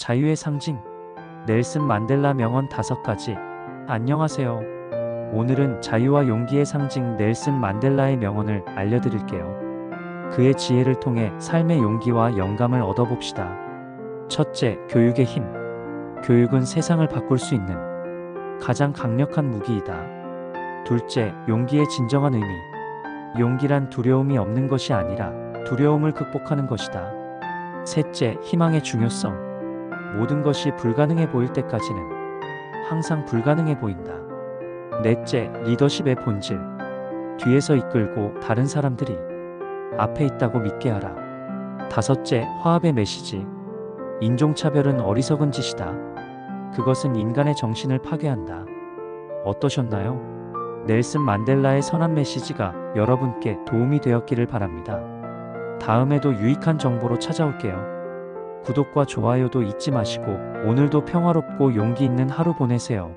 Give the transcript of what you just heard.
자유의 상징. 넬슨 만델라 명언 다섯 가지. 안녕하세요. 오늘은 자유와 용기의 상징 넬슨 만델라의 명언을 알려드릴게요. 그의 지혜를 통해 삶의 용기와 영감을 얻어봅시다. 첫째, 교육의 힘. 교육은 세상을 바꿀 수 있는 가장 강력한 무기이다. 둘째, 용기의 진정한 의미. 용기란 두려움이 없는 것이 아니라 두려움을 극복하는 것이다. 셋째, 희망의 중요성. 모든 것이 불가능해 보일 때까지는 항상 불가능해 보인다. 넷째, 리더십의 본질. 뒤에서 이끌고 다른 사람들이 앞에 있다고 믿게 하라. 다섯째, 화합의 메시지. 인종차별은 어리석은 짓이다. 그것은 인간의 정신을 파괴한다. 어떠셨나요? 넬슨 만델라의 선한 메시지가 여러분께 도움이 되었기를 바랍니다. 다음에도 유익한 정보로 찾아올게요. 구독과 좋아요도 잊지 마시고 오늘도 평화롭고 용기 있는 하루 보내세요.